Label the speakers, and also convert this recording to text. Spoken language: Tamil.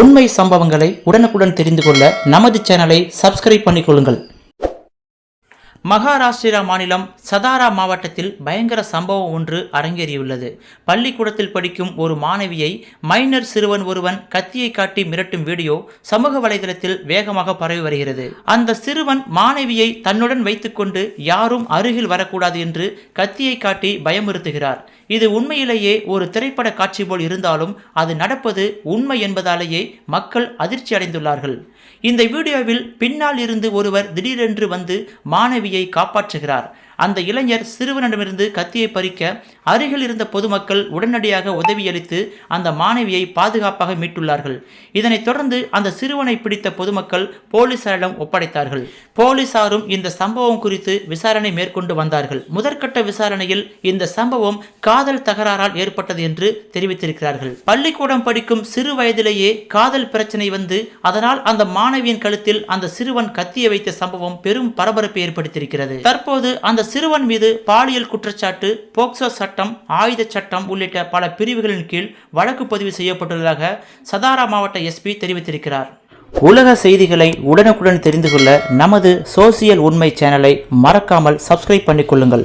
Speaker 1: உண்மை சம்பவங்களை உடனுக்குடன் தெரிந்து கொள்ள நமது சேனலை சப்ஸ்கிரைப் பண்ணிக்கொள்ளுங்கள். மகாராஷ்டிரா மாநிலம் சதாரா மாவட்டத்தில் பயங்கர சம்பவம் ஒன்று அரங்கேறியுள்ளது. பள்ளிக்கூடத்தில் படிக்கும் ஒரு மாணவியை மைனர் சிறுவன் ஒருவன் கத்தியை காட்டி மிரட்டும் வீடியோ சமூக வலைதளத்தில் வேகமாக பரவி வருகிறது. அந்த சிறுவன் மாணவியை தன்னுடன் வைத்துக்கொண்டு யாரும் அருகில் வரக்கூடாது என்று கத்தியை காட்டி பயமுறுத்துகிறார். இது உண்மையிலேயே ஒரு திரைப்பட காட்சி போல் இருந்தாலும் அது நடப்பது உண்மை என்பதாலேயே மக்கள் அதிர்ச்சி அடைந்துள்ளார்கள். இந்த வீடியோவில் பின்னால் இருந்து ஒருவர் திடீரென்று வந்து மாணவியை காப்பாற்றுகிறார். அந்த இளைஞர் சிறுவனிடமிருந்து கத்தியை பறிக்க அருகில் இருந்த பொதுமக்கள் உடனடியாக உதவியளித்து அந்த மாணவியை பாதுகாப்பாக மீட்டுள்ளார்கள். இதனைத் தொடர்ந்து அந்த சிறுவனை பிடித்த பொதுமக்கள் போலீசாரிடம் ஒப்படைத்தார்கள். போலீசாரும் இந்த சம்பவம் குறித்து விசாரணை மேற்கொண்டு வந்தார்கள். முதற்கட்ட விசாரணையில் இந்த சம்பவம் காதல் தகராறால் ஏற்பட்டது என்று தெரிவித்திருக்கிறார்கள். பள்ளிக்கூடம் படிக்கும் சிறு வயதிலேயே காதல் பிரச்சனை வந்து அதனால் அந்த மாணவியின் கழுத்தில் அந்த சிறுவன் கத்திய வைத்த சம்பவம் பெரும் பரபரப்பை ஏற்படுத்தியிருக்கிறது. தற்போது அந்த சிறுவன் மீது பாலியல் குற்றச்சாட்டு போக்சோ சட்டம் ஆயுத சட்டம் உள்ளிட்ட பல பிரிவுகளின் கீழ் வழக்கு பதிவு செய்யப்பட்டுள்ளதாக சதாரா மாவட்ட எஸ்பி தெரிவித்திருக்கிறார். உலக செய்திகளை உடனுக்குடன் தெரிந்து கொள்ள நமது சோசியல் உண்மை சேனலை மறக்காமல் சப்ஸ்கிரைப் பண்ணிக்கொள்ளுங்கள்